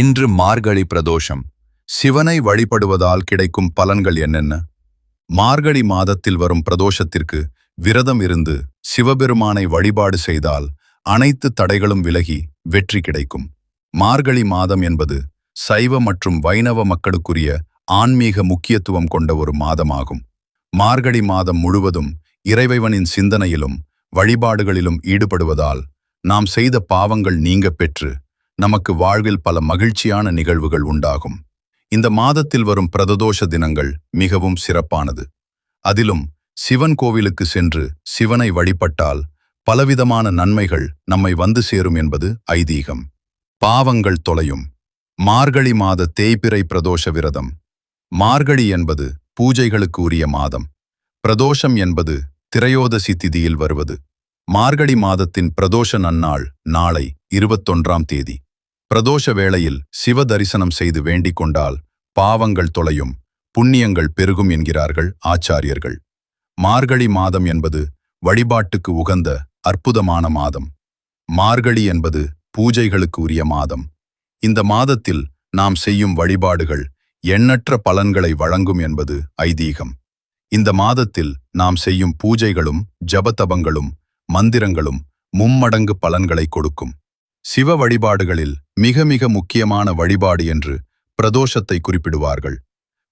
இன்று மார்கழி பிரதோஷம். சிவனை வழிபடுவதால் கிடைக்கும் பலன்கள் என்னென்ன? மார்கழி மாதத்தில் வரும் பிரதோஷத்திற்கு விரதம் இருந்து சிவபெருமானை வழிபாடு செய்தால் அனைத்து தடைகளும் விலகி வெற்றி கிடைக்கும். மார்கழி மாதம் என்பது சைவ மற்றும் வைணவ மக்களுக்குரிய ஆன்மீக முக்கியத்துவம் கொண்ட ஒரு மாதமாகும். மார்கழி மாதம் முழுவதும் இறைவைவனின் சிந்தனையிலும் வழிபாடுகளிலும் ஈடுபடுவதால் நாம் செய்த பாவங்கள் நீங்கப் பெற்று நமக்கு வாழ்வில் பல மகிழ்ச்சியான நிகழ்வுகள் உண்டாகும். இந்த மாதத்தில் வரும் பிரததோஷ தினங்கள் மிகவும் சிறப்பானது. அதிலும் சிவன் கோவிலுக்கு சென்று சிவனை வழிபட்டால் பலவிதமான நன்மைகள் நம்மை வந்து சேரும் என்பது ஐதீகம். பாவங்கள் தொலையும். மார்கழி மாத தேய்பிறை பிரதோஷ விரதம். மார்கழி என்பது பூஜைகளுக்கு உரிய மாதம். பிரதோஷம் என்பது திரையோதசி திதியில் வருவது. மார்கழி மாதத்தின் பிரதோஷ நன்னாள் நாளை இருபத்தொன்றாம் தேதி. பிரதோஷ வேளையில் சிவ தரிசனம் செய்து வேண்டிக் கொண்டால் பாவங்கள் தொலையும் புண்ணியங்கள் பெருகும் என்கிறார்கள் ஆச்சாரியர்கள். மார்கழி மாதம் என்பது வழிபாட்டுக்கு உகந்த அற்புதமான மாதம். மார்கழி என்பது பூஜைகளுக்கு உரிய மாதம். இந்த மாதத்தில் நாம் செய்யும் வழிபாடுகள் எண்ணற்ற பலன்களை வழங்கும் என்பது ஐதீகம். இந்த மாதத்தில் நாம் செய்யும் பூஜைகளும் ஜபதபங்களும் மந்திரங்களும் மும்மடங்கு பலன்களை கொடுக்கும். சிவ வழிபாடுகளில் மிக மிக முக்கியமான வழிபாடு என்று பிரதோஷத்தை குறிப்பிடுவார்கள்.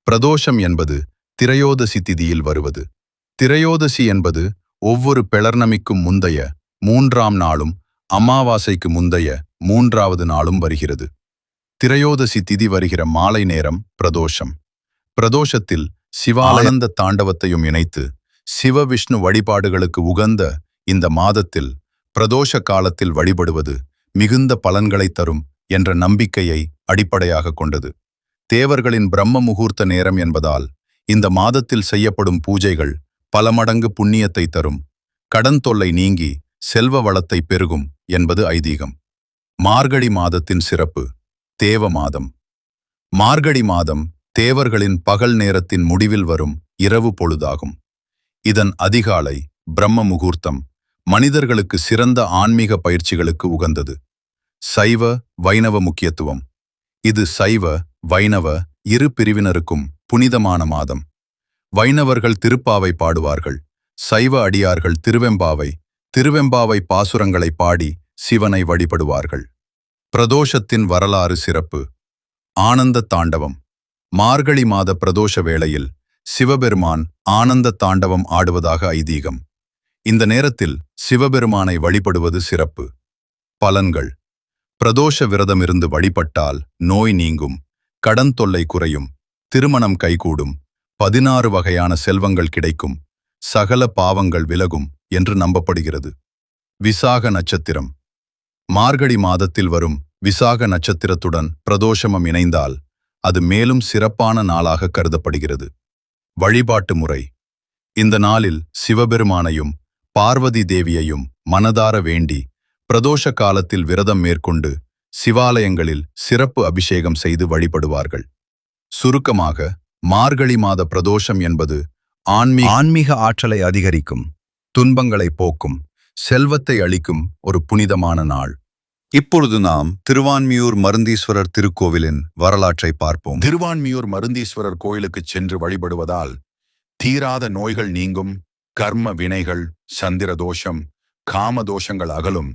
பிரதோஷம் என்பது திரையோதசி திதியில் வருவது. திரையோதசி என்பது ஒவ்வொரு பெளர்ணமிக்கும் முந்தைய மூன்றாம் நாளும் அமாவாசைக்கு முந்தைய மூன்றாவது நாளும் வருகிறது. திரையோதசி திதி வருகிற மாலை நேரம் பிரதோஷம். பிரதோஷத்தில் சிவானந்த தாண்டவத்தையும் இணைத்து சிவ விஷ்ணு வழிபாடுகளுக்கு உகந்த இந்த மாதத்தில் பிரதோஷ காலத்தில் வழிபடுவது மிகுந்த பலன்களை தரும் என்ற நம்பிக்கையை அடிப்படையாக கொண்டது. தேவர்களின் பிரம்ம முகூர்த்த நேரம் என்பதால் இந்த மாதத்தில் செய்யப்படும் பூஜைகள் பல மடங்கு புண்ணியத்தை தரும். கடன் தொல்லை நீங்கி செல்வ வளத்தை பெருகும் என்பது ஐதீகம். மார்கழி மாதத்தின் சிறப்பு தேவ மாதம். மார்கழி மாதம் தேவர்களின் பகல் நேரத்தின் முடிவில் வரும் இரவு பொழுதாகும். இதன் அதிகாலை பிரம்ம முகூர்த்தம் மனிதர்களுக்கு சிறந்த ஆன்மீக பயிற்சிகளுக்கு உகந்தது. சைவ வைணவ முக்கியத்துவம். இது சைவ வைணவ இரு பிரிவினருக்கும் புனிதமான மாதம். வைணவர்கள் திருப்பாவை பாடுவார்கள். சைவ அடியார்கள் திருவெம்பாவை திருவெம்பாவை பாசுரங்களை பாடி சிவனை வழிபடுவார்கள். பிரதோஷத்தின் வரலாறு சிறப்பு. ஆனந்த தாண்டவம். மார்கழி மாத பிரதோஷ வேளையில் சிவபெருமான் ஆனந்த தாண்டவம் ஆடுவதாக ஐதீகம். இந்த நேரத்தில் சிவபெருமானை வழிபடுவது சிறப்பு. பலன்கள். பிரதோஷ விரதமிருந்து வழிபட்டால் நோய் நீங்கும் கடன் தொல்லை குறையும் திருமணம் கைகூடும் பதினாறு வகையான செல்வங்கள் கிடைக்கும் சகல பாவங்கள் விலகும் என்று நம்பப்படுகிறது. விசாக நட்சத்திரம். மார்கழி மாதத்தில் வரும் விசாக நட்சத்திரத்துடன் பிரதோஷமம் இணைந்தால் அது மேலும் சிறப்பான நாளாக கருதப்படுகிறது. வழிபாட்டு முறை. இந்த நாளில் சிவபெருமானையும் பார்வதி தேவியையும் மனதார வேண்டி பிரதோஷ காலத்தில் விரதம் மேற்கொண்டு சிவாலயங்களில் சிறப்பு அபிஷேகம் செய்து வழிபடுவார்கள். சுருக்கமாக மார்கழி மாத பிரதோஷம் என்பது ஆன்மீக ஆன்மீக ஆற்றலை அதிகரிக்கும் துன்பங்களை போக்கும் செல்வத்தை அளிக்கும் ஒரு புனிதமான நாள். இப்பொழுது நாம் திருவான்மியூர் மருந்தீஸ்வரர் திருக்கோவிலின் வரலாற்றை பார்ப்போம். திருவான்மியூர் மருந்தீஸ்வரர் கோயிலுக்கு சென்று வழிபடுவதால் தீராத நோய்கள் நீங்கும் கர்ம வினைகள் சந்திர தோஷம் காம தோஷங்கள் அகலும்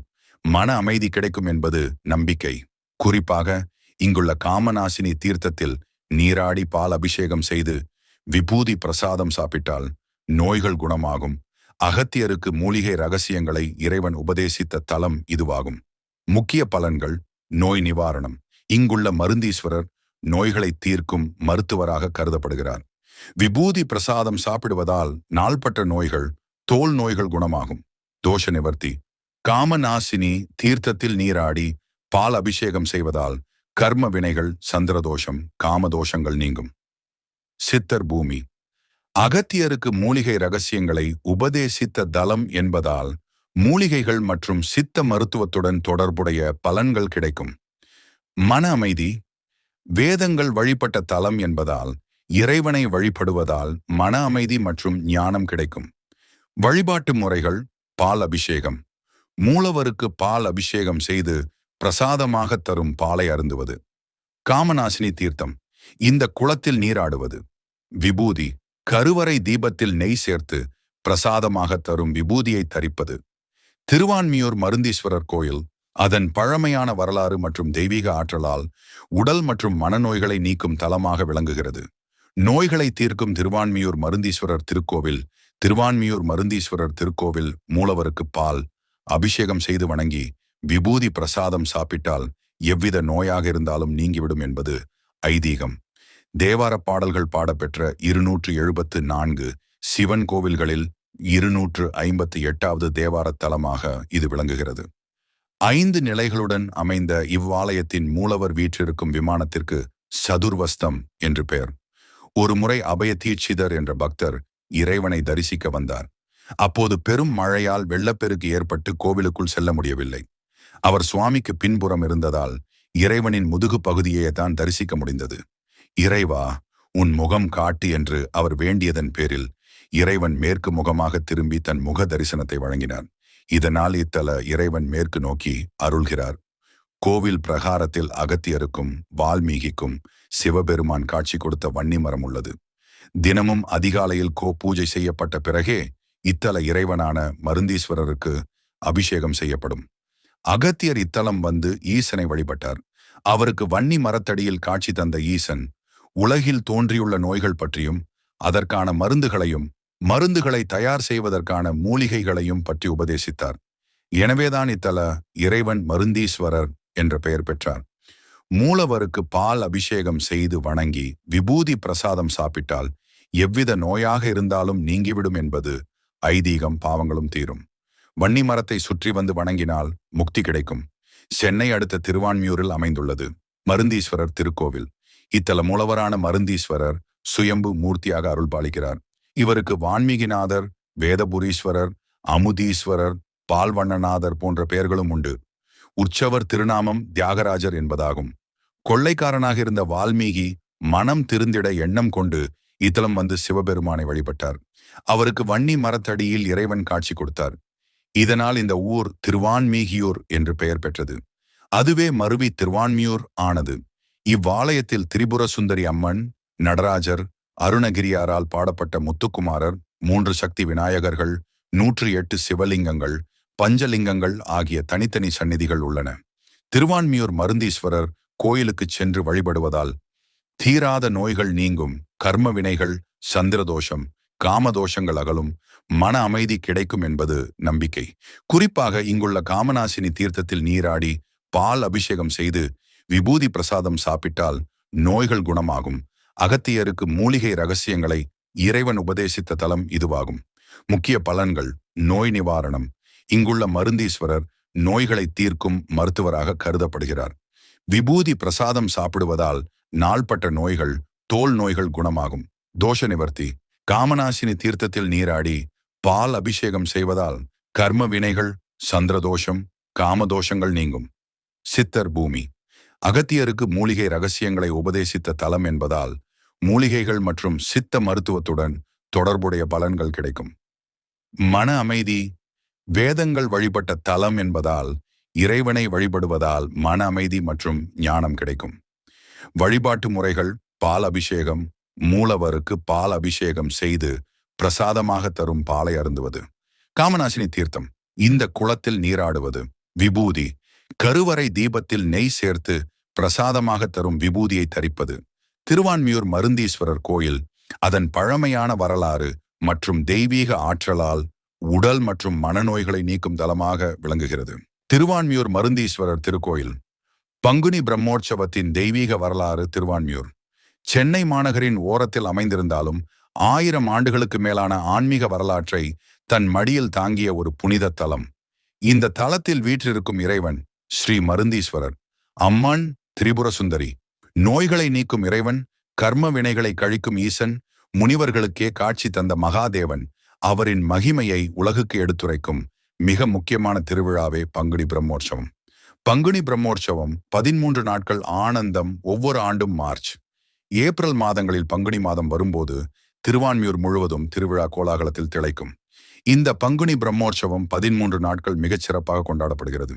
மன அமைதி கிடைக்கும் என்பது நம்பிக்கை. குறிப்பாக இங்குள்ள காமநாசினி தீர்த்தத்தில் நீராடி பால் அபிஷேகம் செய்து விபூதி பிரசாதம் சாப்பிட்டால் நோய்கள் குணமாகும். அகத்தியருக்கு மூலிகை ரகசியங்களை இறைவன் உபதேசித்த தலம் இதுவாகும். முக்கிய பலன்கள் நோய் நிவாரணம். இங்குள்ள மருந்தீஸ்வரர் நோய்களை தீர்க்கும் மருத்துவராக கருதப்படுகிறார். விபூதி பிரசாதம் சாப்பிடுவதால் நாள்பட்ட நோய்கள் தோல் நோய்கள் குணமாகும். தோஷ நிவர்த்தி. காமநாசினி தீர்த்தத்தில் நீராடி பால் அபிஷேகம் செய்வதால் கர்ம வினைகள் சந்திரதோஷம் காமதோஷங்கள் நீங்கும். சித்தர் பூமி. அகத்தியருக்கு மூலிகை ரகசியங்களை உபதேசித்த தலம் என்பதால் மூலிகைகள் மற்றும் சித்த மருத்துவத்துடன் தொடர்புடைய பலன்கள் கிடைக்கும். மன அமைதி வேதங்கள் வழிபட்ட தலம் என்பதால் இறைவனை வழிபடுவதால் மன அமைதி மற்றும் ஞானம் கிடைக்கும். வழிபாட்டு முறைகள் பால் அபிஷேகம். மூலவருக்கு பால் அபிஷேகம் செய்து பிரசாதமாக தரும் பாலை அருந்துவது. காமநாசினி தீர்த்தம் இந்த குளத்தில் நீராடுவது. விபூதி கருவறை தீபத்தில் நெய் சேர்த்து பிரசாதமாக தரும் விபூதியை தரிப்பது. திருவான்மியூர் மருந்தீஸ்வரர் கோயில் அதன் பழமையான வரலாறு மற்றும் தெய்வீக ஆற்றலால் உடல் மற்றும் மனநோய்களை நீக்கும் தலமாக விளங்குகிறது. நோய்களை தீர்க்கும் திருவான்மியூர் மருந்தீஸ்வரர் திருக்கோவில் திருவான்மியூர் மருந்தீஸ்வரர் திருக்கோவில் மூலவருக்கு பால் அபிஷேகம் செய்து வணங்கி விபூதி பிரசாதம் சாப்பிட்டால் எவ்வித நோயாக இருந்தாலும் நீங்கிவிடும் என்பது ஐதீகம். தேவார பாடல்கள் பாடப்பெற்ற இருநூற்று எழுபத்து நான்கு சிவன் கோவில்களில் இருநூற்று ஐம்பத்தி எட்டாவது தேவார தலமாக இது விளங்குகிறது. ஐந்து நிலைகளுடன் அமைந்த இவ்வாலயத்தின் மூலவர் வீற்றிருக்கும் விமானத்திற்கு சதுர்வஸ்தம் என்று பெயர். ஒரு முறை அபய தீட்சிதர் என்ற பக்தர் இறைவனை தரிசிக்க வந்தார். அப்போது பெரும் மழையால் வெள்ளப்பெருக்கு ஏற்பட்டு கோவிலுக்குள் செல்ல முடியவில்லை. அவர் சுவாமிக்கு பின்புறம் இருந்ததால் இறைவனின் முதுகு பகுதியே தான் தரிசிக்க முடிந்தது. இறைவா உன் முகம் காட்டு என்று அவர் வேண்டியதன் பேரில் இறைவன் மேற்கு முகமாக திரும்பி தன் முக தரிசனத்தை வழங்கினார் இதனால் இத்தல இறைவன் மேற்கு நோக்கி அருள்கிறார். கோவில் பிரகாரத்தில் அகத்தியருக்கும் வால்மீகிக்கும் சிவபெருமான் காட்சி கொடுத்த வன்னி மரம் உள்ளது. தினமும் அதிகாலையில் கோ பூஜை செய்யப்பட்ட பிறகே இத்தல இறைவனான மருந்தீஸ்வரருக்கு அபிஷேகம் செய்யப்படும். அகத்தியர் இத்தலம் வந்து ஈசனை வழிபட்டார். அவருக்கு வன்னி மரத்தடியில் காட்சி தந்த ஈசன் உலகில் தோன்றியுள்ள நோய்கள் பற்றியும் அதற்கான மருந்துகளையும் மருந்துகளை தயார் செய்வதற்கான மூலிகைகளையும் பற்றி உபதேசித்தார். எனவேதான் இத்தல இறைவன் மருந்தீஸ்வரர் என்ற பெயர் பெற்றார். மூலவருக்கு பால் அபிஷேகம் செய்து வணங்கி விபூதி பிரசாதம் சாப்பிட்டால் எவ்வித நோயாக இருந்தாலும் நீங்கிவிடும் என்பது ஐதீகம் பாவங்களும் தீரும். வன்னி மரத்தை சுற்றி வந்து வணங்கினால் முக்தி கிடைக்கும். சென்னை அடுத்த திருவான்மியூரில் அமைந்துள்ளது மருந்தீஸ்வரர் திருக்கோவில். இத்தல மூலவரான மருந்தீஸ்வரர் சுயம்பு மூர்த்தியாக அருள்பாலிக்கிறார். இவருக்கு வான்மீகிநாதர் வேதபுரீஸ்வரர் அமுதீஸ்வரர் பால்வண்ணநாதர் போன்ற பெயர்களும் உண்டு. உற்சவர் திருநாமம் தியாகராஜர் என்பதாகும். கொள்ளைக்காரனாக இருந்த வால்மீகி மனம் திருந்திட எண்ணம் கொண்டு இத்தலம் வந்து சிவபெருமானை வழிபட்டார். அவருக்கு வன்னி மரத்தடியில் இறைவன் காட்சி கொடுத்தார். இதனால் இந்த ஊர் திருவான்மீகியூர் என்று பெயர் பெற்றது. அதுவே மருவி திருவான்மியூர் ஆனது. இவ்வாலயத்தில் திரிபுர சுந்தரி அம்மன் நடராஜர் அருணகிரியாரால் பாடப்பட்ட முத்துக்குமாரர் மூன்று சக்தி விநாயகர்கள் நூற்றி எட்டு சிவலிங்கங்கள் பஞ்சலிங்கங்கள் ஆகிய தனித்தனி சந்நிதிகள் உள்ளன. திருவான்மியூர் மருந்தீஸ்வரர் கோயிலுக்குச் சென்று வழிபடுவதால் தீராத நோய்கள் நீங்கும் கர்ம வினைகள் சந்திரதோஷம் காமதோஷங்கள் அகலும் மன அமைதி கிடைக்கும் என்பது நம்பிக்கை. குறிப்பாக இங்குள்ள காமநாசினி தீர்த்தத்தில் நீராடி பால் அபிஷேகம் செய்து விபூதி பிரசாதம் சாப்பிட்டால் நோய்கள் குணமாகும். அகத்தியருக்கு மூலிகை ரகசியங்களை இறைவன் உபதேசித்த தலம் இதுவாகும். முக்கிய பலன்கள் நோய் நிவாரணம். இங்குள்ள மருந்தீஸ்வரர் நோய்களை தீர்க்கும் மருத்துவராக கருதப்படுகிறார். விபூதி பிரசாதம் சாப்பிடுவதால் நாள்பட்ட நோய்கள் தோல் நோய்கள் குணமாகும். தோஷ நிவர்த்தி. காமநாசினி தீர்த்தத்தில் நீராடி பால் அபிஷேகம் செய்வதால் கர்ம வினைகள் சந்திரதோஷம் காமதோஷங்கள் நீங்கும். சித்தர் பூமி. அகத்தியருக்கு மூலிகை ரகசியங்களை உபதேசித்த தலம் என்பதால் மூலிகைகள் மற்றும் சித்த மருத்துவத்துடன் தொடர்புடைய பலன்கள் கிடைக்கும். மன அமைதி வேதங்கள் வழிபட்ட தலம் என்பதால் இறைவனை வழிபடுவதால் மன அமைதி மற்றும் ஞானம் கிடைக்கும். வழிபாட்டு முறைகள் பால் அபிஷேகம் மூலவருக்கு பால் அபிஷேகம் செய்து பிரசாதமாக தரும் பாலை அருந்துவது. காமநாசினி தீர்த்தம் இந்த குளத்தில் நீராடுவது. விபூதி கருவறை தீபத்தில் நெய் சேர்த்து பிரசாதமாக தரும் விபூதியை தரிப்பது. திருவான்மியூர் மருந்தீஸ்வரர் கோயில் அதன் பழமையான வரலாறு மற்றும் தெய்வீக ஆற்றலால் உடல் மற்றும் மனநோய்களை நீக்கும் தலமாக விளங்குகிறது. திருவான்மியூர் மருந்தீஸ்வரர் திருக்கோயில் பங்குனி பிரம்மோற்சவத்தின் தெய்வீக வரலாறு திருவான்மியூர். சென்னை மாநகரின் ஓரத்தில் அமைந்திருந்தாலும் ஆயிரம் ஆண்டுகளுக்கு மேலான ஆன்மீக வரலாற்றை தன் மடியில் தாங்கிய ஒரு புனித தலம். இந்த தலத்தில் வீற்றிருக்கும் இறைவன் ஸ்ரீ மருந்தீஸ்வரர் அம்மன் திரிபுர சுந்தரி நோய்களை நீக்கும் இறைவன் கர்ம வினைகளை கழிக்கும் ஈசன் முனிவர்களுக்கே காட்சி தந்த மகாதேவன் அவரின் மகிமையை உலகுக்கு எடுத்துரைக்கும் மிக முக்கியமான திருவிழாவே பங்குனி பிரம்மோற்சவம். பங்குனி பிரம்மோற்சவம் பதிமூன்று நாட்கள் ஆனந்தம் ஒவ்வொரு ஆண்டும் மார்ச். ஏப்ரல் மாதங்களில் பங்குனி மாதம் வரும்போது திருவான்மியூர் முழுவதும் திருவிழா கோலாகலத்தில் திளைக்கும். இந்த பங்குனி பிரம்மோற்சவம் பதிமூன்று நாட்கள் மிகச் சிறப்பாக கொண்டாடப்படுகிறது.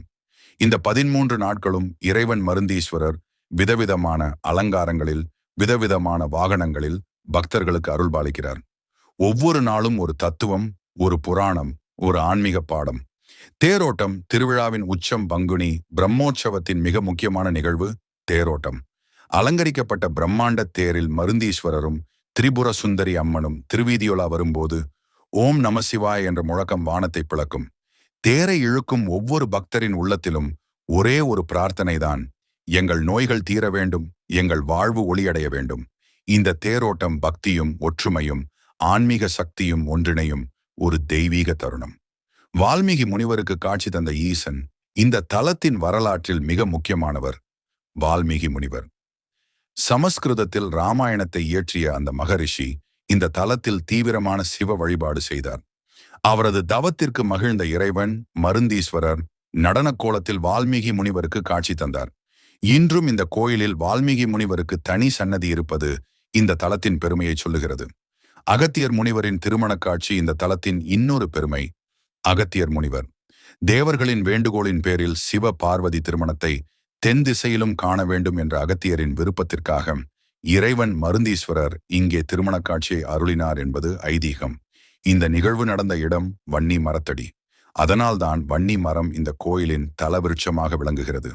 இந்த பதிமூன்று நாட்களும் இறைவன் மருந்தீஸ்வரர் விதவிதமான அலங்காரங்களில் விதவிதமான வாகனங்களில் பக்தர்களுக்கு அருள்பாலிக்கிறார். ஒவ்வொரு நாளும் ஒரு தத்துவம் ஒரு புராணம் ஒரு ஆன்மீக பாடம். தேரோட்டம் திருவிழாவின் உச்சம் பங்குனி பிரம்மோற்சவத்தின் மிக முக்கியமான நிகழ்வு தேரோட்டம். அலங்கரிக்கப்பட்ட பிரம்மாண்ட தேரில் மருந்தீஸ்வரரும் திரிபுர சுந்தரி அம்மனும் திருவீதியோலா வரும்போது ஓம் நமசிவாய் என்ற முழக்கம் வானத்தை பிளக்கும். தேரை இழுக்கும் ஒவ்வொரு பக்தரின் உள்ளத்திலும் ஒரே ஒரு பிரார்த்தனைதான் எங்கள் நோய்கள் தீர வேண்டும் எங்கள் வாழ்வு ஒளியடைய வேண்டும். இந்த தேரோட்டம் பக்தியும் ஒற்றுமையும் ஆன்மீக சக்தியும் ஒன்றிணையும் ஒரு தெய்வீக தருணம். வால்மீகி முனிவருக்கு காட்சி தந்த ஈசன் இந்த தலத்தின் வரலாற்றில் மிக முக்கியமானவர் வால்மீகி முனிவர். சமஸ்கிருதத்தில் ராமாயணத்தை இயற்றிய அந்த மகரிஷி இந்த தலத்தில் தீவிரமான சிவ வழிபாடு செய்தார். அவரது தவத்திற்கு மகிழ்ந்த இறைவன் மருந்தீஸ்வரர் நடனக் கோலத்தில் வால்மீகி முனிவருக்கு காட்சி தந்தார். இன்றும் இந்த கோயிலில் வால்மீகி முனிவருக்கு தனி சன்னதி இருப்பது இந்த தலத்தின் பெருமையை சொல்லுகிறது. அகத்தியர் முனிவரின் திருமண காட்சி இந்த தலத்தின் இன்னொரு பெருமை அகத்தியர் முனிவர். தேவர்களின் வேண்டுகோளின் பேரில் சிவ பார்வதி திருமணத்தை தென் திசையிலும் காண வேண்டும் என்ற அகத்தியரின் விருப்பத்திற்காக இறைவன் மருந்தீஸ்வரர் இங்கே திருமண காட்சியை அருளினார் என்பது ஐதீகம். இந்த நிகழ்வு நடந்த இடம் வன்னி மரத்தடி. அதனால்தான் வன்னி மரம் இந்த கோயிலின் தலவிருட்சமாக விளங்குகிறது.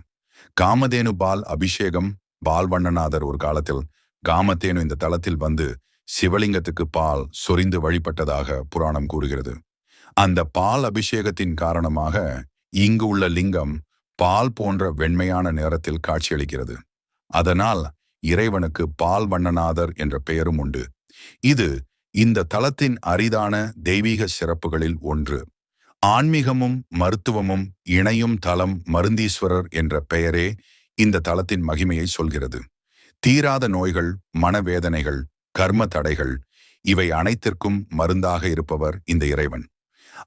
காமதேனு பால் அபிஷேகம் பால்வண்ணநாதர் ஒரு காலத்தில் காமதேனு இந்த தலத்தில் வந்து சிவலிங்கத்துக்கு பால் சொரிந்து வழிபட்டதாக புராணம் கூறுகிறது. அந்த பால் அபிஷேகத்தின் காரணமாக இங்கு உள்ள லிங்கம் பால் போன்ற வெண்மையான நேரத்தில் காட்சியளிக்கிறது. அதனால் இறைவனுக்கு பால் வண்ணநாதர் என்ற பெயரும் உண்டு. இது இந்த தலத்தின் அரிதான தெய்வீக சிறப்புகளில் ஒன்று. ஆன்மீகமும் மருத்துவமும் இணையும் தலம் மருந்தீஸ்வரர் என்ற பெயரே இந்த தலத்தின் மகிமையை சொல்கிறது. தீராத நோய்கள் மனவேதனைகள் கர்ம தடைகள் இவை அனைத்திற்கும் மருந்தாக இருப்பவர் இந்த இறைவன்.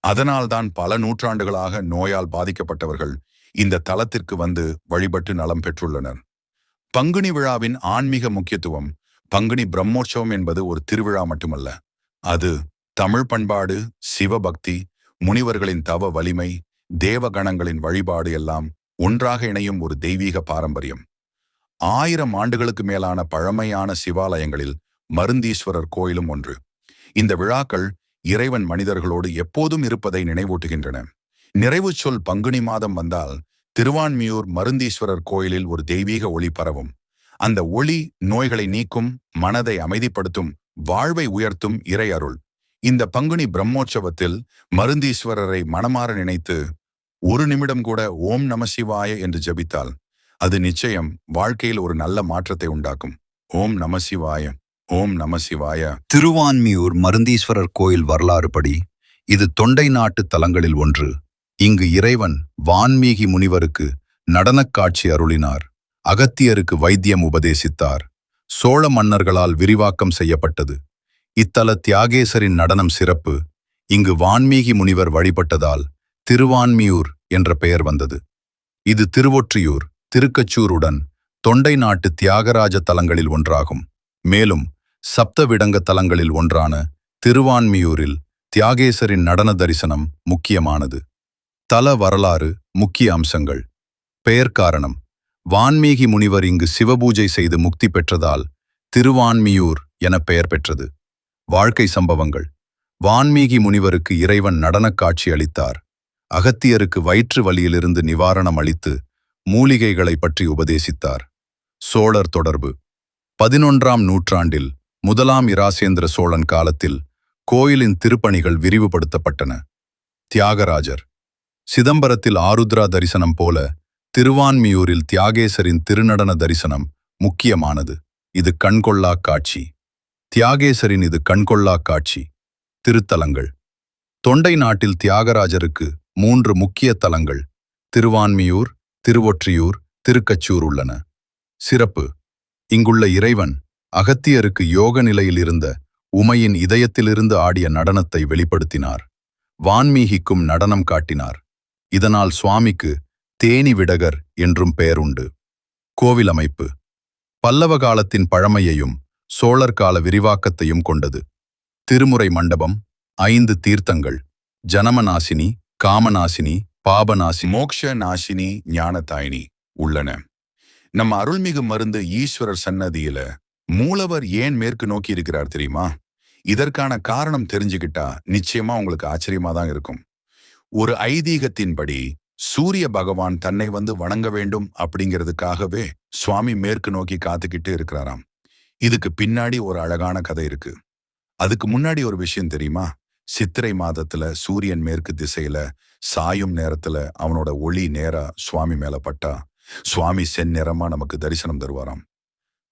அதனால்தான் பல நூற்றாண்டுகளாக நோயால் பாதிக்கப்பட்டவர்கள் இந்த தலத்திற்கு வந்து வழிபட்டு நலம் பெற்றுள்ளனர். பங்குனி விழாவின் ஆன்மீக முக்கியத்துவம் பங்குனி பிரம்மோற்சவம் என்பது ஒரு திருவிழா மட்டுமல்ல. அது தமிழ் பண்பாடு சிவபக்தி முனிவர்களின் தவ வலிமை தேவகணங்களின் வழிபாடு எல்லாம் ஒன்றாக இணையும் ஒரு தெய்வீக பாரம்பரியம். ஆயிரம் ஆண்டுகளுக்கு மேலான பழமையான சிவாலயங்களில் மருந்தீஸ்வரர் கோயிலும் ஒன்று. இந்த விழாக்கள் இறைவன் மனிதர்களோடு எப்போதும் இருப்பதை நினைவூட்டுகின்றன. நிறைவு சொல் பங்குனி மாதம் வந்தால் திருவான்மியூர் மருந்தீஸ்வரர் கோயிலில் ஒரு தெய்வீக ஒளி பரவும். அந்த ஒளி நோய்களை நீக்கும் மனதை அமைதிப்படுத்தும் வாழ்வை உயர்த்தும் இறை அருள். இந்த பங்குனி பிரம்மோற்சவத்தில் மருந்தீஸ்வரரை மனமாற நினைத்து ஒரு நிமிடம் கூட ஓம் நம சிவாய என்று ஜபித்தால் அது நிச்சயம் வாழ்க்கையில் ஒரு நல்ல மாற்றத்தை உண்டாக்கும். ஓம் நம சிவாய ஓம் நம சிவாய. திருவான்மியூர் மருந்தீஸ்வரர் கோயில் வரலாறுபடி இது தொண்டை நாட்டு தலங்களில் ஒன்று. இங்கு இறைவன் வான்மீகி முனிவருக்கு நடனக் காட்சி அருளினார். அகத்தியருக்கு வைத்தியம் உபதேசித்தார். சோழ மன்னர்களால் விரிவாக்கம் செய்யப்பட்டது. இத்தல தியாகேசரின் நடனம் சிறப்பு இங்கு வான்மீகி முனிவர் வழிபட்டதால் திருவான்மியூர் என்ற பெயர் வந்தது. இது திருவொற்றியூர் திருக்கச்சூருடன் தொண்டை நாட்டு தியாகராஜ தலங்களில் ஒன்றாகும். மேலும் சப்தவிடங்க தலங்களில் ஒன்றான திருவான்மியூரில் தியாகேசரின் நடன தரிசனம் முக்கியமானது. தல வரலாறு முக்கிய அம்சங்கள். பெயர் காரணம். வான்மீகி முனிவர் இங்கு சிவபூஜை செய்து முக்தி பெற்றதால் திருவான்மியூர் என பெயர் பெற்றது. வாழ்க்கை சம்பவங்கள். வான்மீகி முனிவருக்கு இறைவன் நடனக் காட்சி அளித்தார். அகத்தியருக்கு வயிற்று வலியிலிருந்து நிவாரணம் அளித்து மூலிகைகளை பற்றி உபதேசித்தார். சோழர் தொடர்பு. பதினொன்றாம் நூற்றாண்டில் முதலாம் இராசேந்திர சோழன் காலத்தில் கோயிலின் திருப்பணிகள் விரிவுபடுத்தப்பட்டன. தியாகராஜர். சிதம்பரத்தில் ஆருத்ரா தரிசனம் போல திருவான்மியூரில் தியாகேசரின் திருநடன தரிசனம் முக்கியமானது. இது கண்கொள்ளா காட்சி. தியாகேசரின் இது கண்கொள்ளா காட்சி. திருத்தலங்கள். தொண்டை நாட்டில் தியாகராஜருக்கு மூன்று முக்கிய தலங்கள். திருவான்மியூர் திருவொற்றியூர் திருக்கச்சூர் உள்ளன. சிறப்பு. இங்குள்ள இறைவன் அகத்தியருக்கு யோக நிலையில் இருந்த உமையின் இதயத்திலிருந்து ஆடிய நடனத்தை வெளிப்படுத்தினார். வான்மீகிக்கும் நடனம் காட்டினார். இதனால் சுவாமிக்கு தேனி விடகர் என்றும் பெயருண்டு கோவில் அமைப்பு பல்லவ காலத்தின் பழமையையும் சோழர் கால விரிவாக்கத்தையும் கொண்டது. திருமுறை மண்டபம் ஐந்து தீர்த்தங்கள் ஜனமநாசினி காமநாசினி பாபநாசினி மோக்ஷ நாசினி ஞானதாயினி உள்ளன. நம்ம அருள்மிகு மருந்து ஈஸ்வரர் சன்னதியில மூலவர் ஏன் மேற்கு நோக்கி இருக்கிறார் தெரியுமா? இதற்கான காரணம் தெரிஞ்சுக்கிட்டா நிச்சயமா உங்களுக்கு ஆச்சரியமா தான் இருக்கும். ஒரு ஐதீகத்தின்படி சூரிய பகவான் தன்னை வந்து வணங்க வேண்டும் அப்படிங்கிறதுக்காகவே சுவாமி மேற்கு நோக்கி காத்துக்கிட்டு இருக்கிறாராம். இதுக்கு பின்னாடி ஒரு அழகான கதை இருக்கு. அதுக்கு முன்னாடி ஒரு விஷயம் தெரியுமா? சித்திரை மாதத்துல சூரியன் மேற்கு திசையில சாயும் நேரத்துல அவனோட ஒளி நேரா சுவாமி மேல பட்டா. சுவாமி செந்நிறமா நமக்கு தரிசனம் தருவாராம்.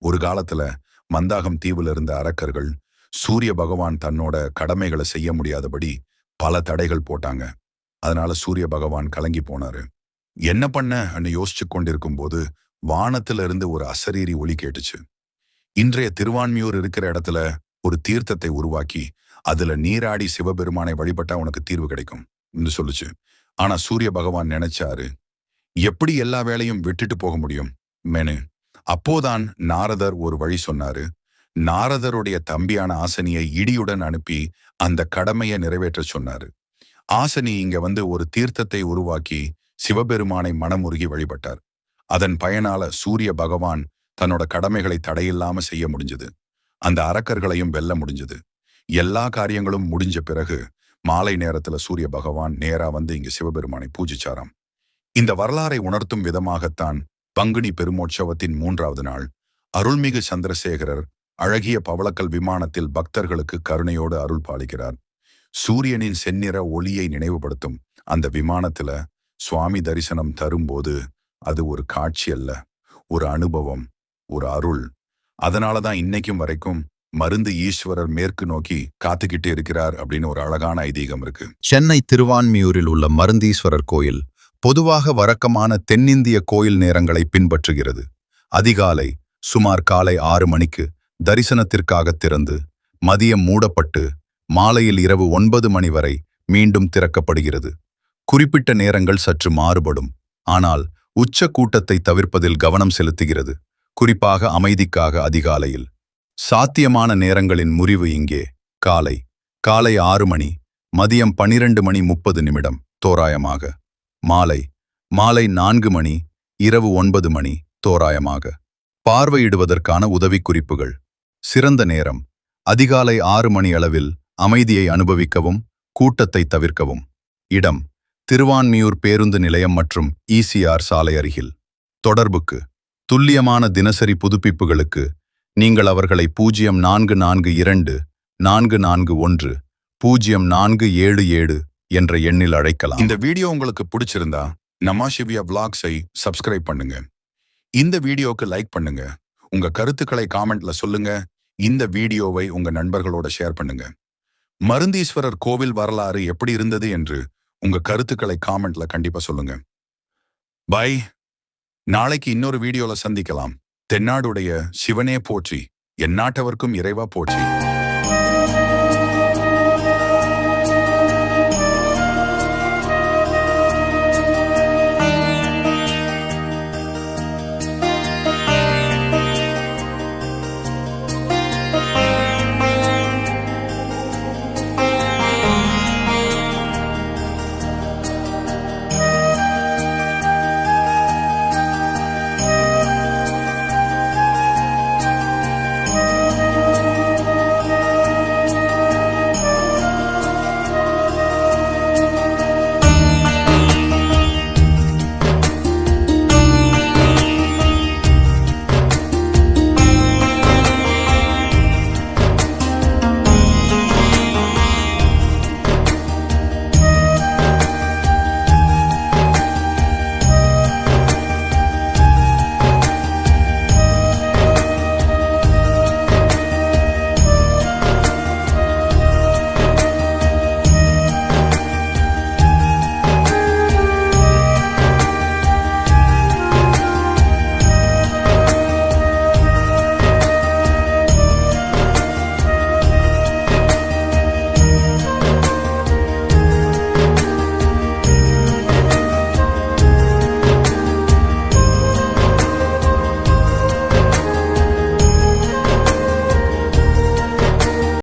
ஒரு காலத்துல மந்தாகம் தீவுல இருந்த அரக்கர்கள் சூரிய பகவான் தன்னோட கடமைகளை செய்ய முடியாதபடி பல தடைகள் போட்டாங்க. அதனால சூரிய பகவான் கலங்கி போனாரு. என்ன பண்ண? அன்னு யோசிச்சு கொண்டிருக்கும் போது வானத்துல இருந்து ஒரு அசரீரி ஒளி கேட்டுச்சு. இன்றைய திருவான்மியூர் இருக்கிற இடத்துல ஒரு தீர்த்தத்தை உருவாக்கி அதுல நீராடி சிவபெருமானை வழிபட்டா உனக்கு தீர்வு கிடைக்கும் என்று சொல்லுச்சு. ஆனா சூரிய பகவான் நினைச்சாரு எப்படி எல்லா வேலையும் விட்டுட்டு போக முடியும்? மெனு. அப்போதான் நாரதர் ஒரு வழி சொன்னாரு. நாரதருடைய தம்பியான ஆசனியை இடியுடன் அனுப்பி அந்த கடமையை நிறைவேற்ற சொன்னாரு. ஆசனி இங்க வந்து ஒரு தீர்த்தத்தை உருவாக்கி சிவபெருமானை மனமுருகி வழிபட்டார். அதன் பயனால சூரிய பகவான் தன்னோட கடமைகளை தடையில்லாம செய்ய முடிஞ்சது. அந்த அரக்கர்களையும் வெல்ல முடிஞ்சது. எல்லா காரியங்களும் முடிஞ்ச பிறகு மாலை நேரத்துல சூரிய பகவான் நேரா வந்து இங்கு சிவபெருமானை பூஜிச்சாராம். இந்த வரலாறை உணர்த்தும் விதமாகத்தான் பங்குனி பெருமோற்சவத்தின் மூன்றாவது நாள் அருள்மிகு சந்திரசேகரர் அழகிய பவளக்கல் விமானத்தில் பக்தர்களுக்கு கருணையோடு அருள் பாலிக்கிறார். சூரியனின் செந்நிற ஒளியை நினைவுபடுத்தும் அந்த விமானத்துல சுவாமி தரிசனம் தரும்போது அது ஒரு காட்சி அல்ல ஒரு அனுபவம். ஒரு அருள். அதனாலதான் இன்னைக்கும் வரைக்கும் மருந்து ஈஸ்வரர் மேற்கு நோக்கி காத்துக்கிட்டு இருக்கிறார் அப்படின்னு ஒரு அழகான ஐதீகம் இருக்கு. சென்னை திருவான்மியூரில் உள்ள மருந்தீஸ்வரர் கோயில் பொதுவாக வழக்கமான தென்னிந்திய கோயில் நேரங்களை பின்பற்றுகிறது. அதிகாலை சுமார் காலை ஆறு மணிக்கு தரிசனத்திற்காக திறந்து மதியம் மூடப்பட்டு மாலையில் இரவு ஒன்பது மணி வரை மீண்டும் திறக்கப்படுகிறது. குறிப்பிட்ட நேரங்கள் சற்று மாறுபடும். ஆனால் உச்ச கூட்டத்தை தவிர்ப்பதில் கவனம் செலுத்துகிறது. குறிப்பாக அமைதிக்காக அதிகாலையில். சாத்தியமான நேரங்களின் முறிவு இங்கே காலை காலை ஆறு மணி மதியம் பனிரெண்டு மணி முப்பது நிமிடம் தோராயமாக. மாலை மாலை நான்கு மணி இரவு ஒன்பது மணி தோராயமாக. பார்வையிடுவதற்கான உதவிக்குறிப்புகள். சிறந்த நேரம் அதிகாலை ஆறு மணி அளவில் அமைதியை அனுபவிக்கவும் கூட்டத்தை தவிர்க்கவும். இடம் திருவான்மியூர் பேருந்து நிலையம் மற்றும் இசிஆர் சாலை அருகில். தொடர்புக்கு துல்லியமான தினசரி புதுப்பிப்புகளுக்கு நீங்கள் அவர்களை பூஜ்ஜியம் நான்கு நான்கு இரண்டு நான்கு நான்கு ஒன்று பூஜ்ஜியம் நான்கு ஏழு ஏழு என்ற எண்ணில் அழைக்கலாம். இந்த வீடியோ உங்களுக்கு பிடிச்சிருந்தா நமாஷிவியா பிளாக்ஸை சப்ஸ்கிரைப் பண்ணுங்க. இந்த வீடியோக்கு லைக் பண்ணுங்க. உங்க கருத்துக்களை காமெண்ட்ல சொல்லுங்க. இந்த வீடியோவை உங்க நண்பர்களோட ஷேர் பண்ணுங்க. மருந்தீஸ்வரர் கோவில் வரலாறு எப்படி இருந்தது என்று உங்க கருத்துக்களை காமெண்ட்ல கண்டிப்பா சொல்லுங்க. பை நாளைக்கு இன்னொரு வீடியோல சந்திக்கலாம். தென்னாடுடைய சிவனே போற்றி. எந்நாட்டவர்க்கும் இறைவா போற்றி.